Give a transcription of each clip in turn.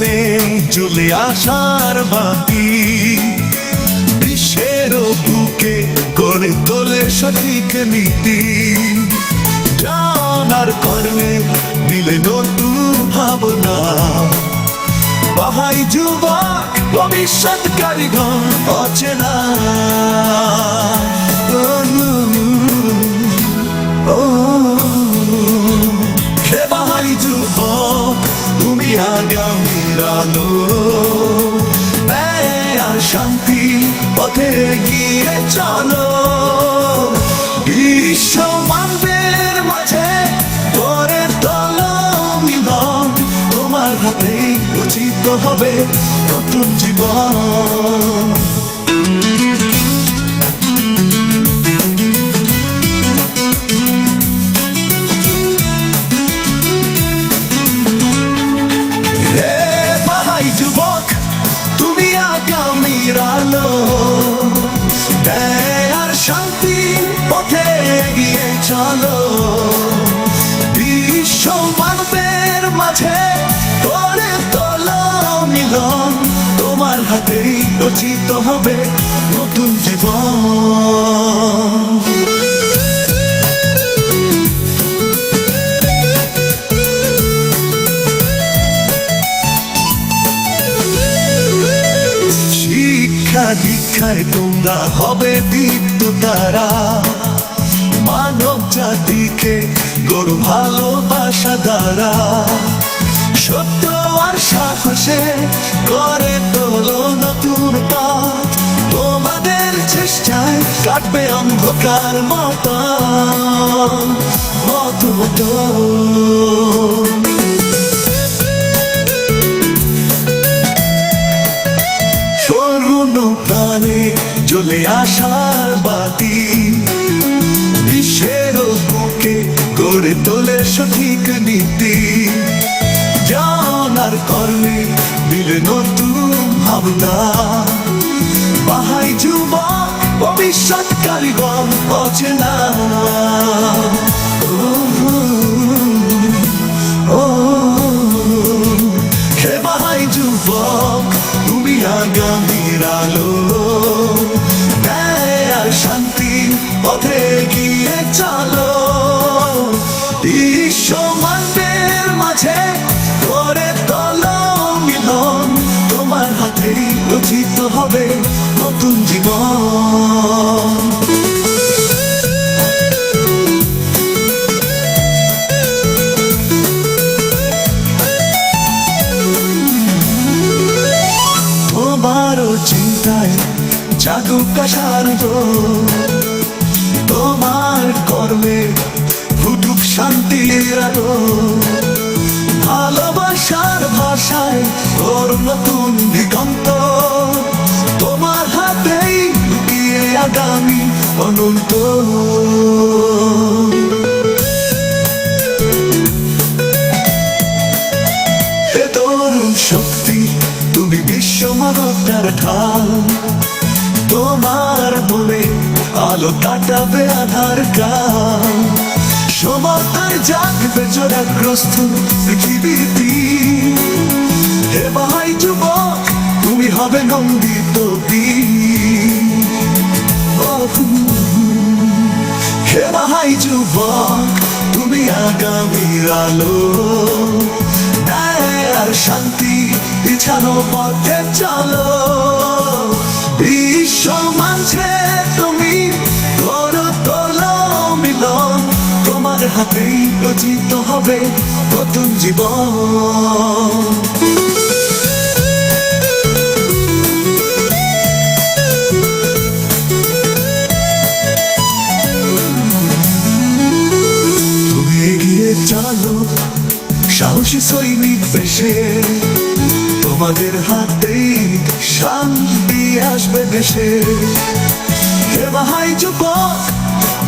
প্রাণে চলে আসার বাতি। বিশ্বের বুকে গড়ে তোলে সঠিক নীতি। জানার কর্মে দিলে নতুন ভাবনা। বাহাই যুবক ভবিষ্যৎ কারিগর অচেনা। আর শান্তি পথে গিয়ে চলো। বিশ্ব মানবের মাঝে করে তলো মিলন। তোমার হাতে উচিত হবে নতুন জীবন। আগামীর আলো আর শান্তি পথে এগিয়ে চলো। বিশ্ব মানবের মাঝে করে তোলো মিলন। তোমার হাতেই রচিত হবে নতুন জীবন। দীক্ষায় তোমরা হবে দীপ্ত তারা মানব জাতিকে গরু ভালোবাসা দ্বারা। সত্য আর সাহসে করে তোলো নতুন পথ। তোমাদের চেষ্টায় কাটবে অন্ধকার মতো মতো। প্রাণে জ্বলে আসার বাতি। বিশ্বের বুকে গড়ে তোলে সঠিক নীতি। জানার কর্মে মিলে নতুন ভাবনা। বাহাই যুবা ভবিষ্যৎ কারিগর অচেনা আলো। আর শান্তি পথে গিয়ে চলো। বিশ্বমানদের মাঝে করে তল মিলন। তোমার হাতেই রচিত হবে নতুন জীবন। চিন্তায় জাগুক আশার তোমার কর্মে ফুটুক শান্তির আলো। ভালোবাসার ভাষায় ওর নতুন দিগন্ত। তোমার হাতেই লুকিয়ে আগামী অনন্ত। শক্তি, তুমি বিশ্ব মানবতার ঢাল। আলো কাটাবে আধার কাল সমতার জাগবে জোরাগ্রস্ত পৃথিবীতে। হে ভাই যুবক, তুমি হবে নন্দিত হে ভাই যুবক, তুমি আগামীর আলো। আর শান্তি বিছানো পথে চলো। বিশ্ব মাঝে তোমার হাতেই রচিত হবে নতুন জীবন। চলো, সাহসী সৈনিক বেশে। তোমাদের হাতেই শান্তি আসবে দেশে। হে ভাই যুবক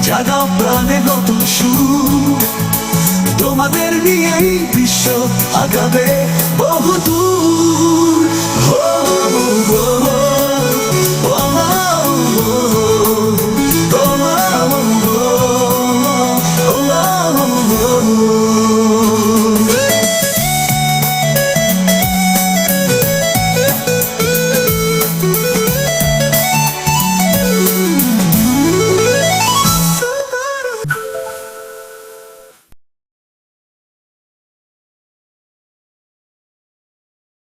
জাগাও প্রাণে নতুন সুর তোমাদের নিয়েই বিশ্ব আগাবে বহুদূর Oh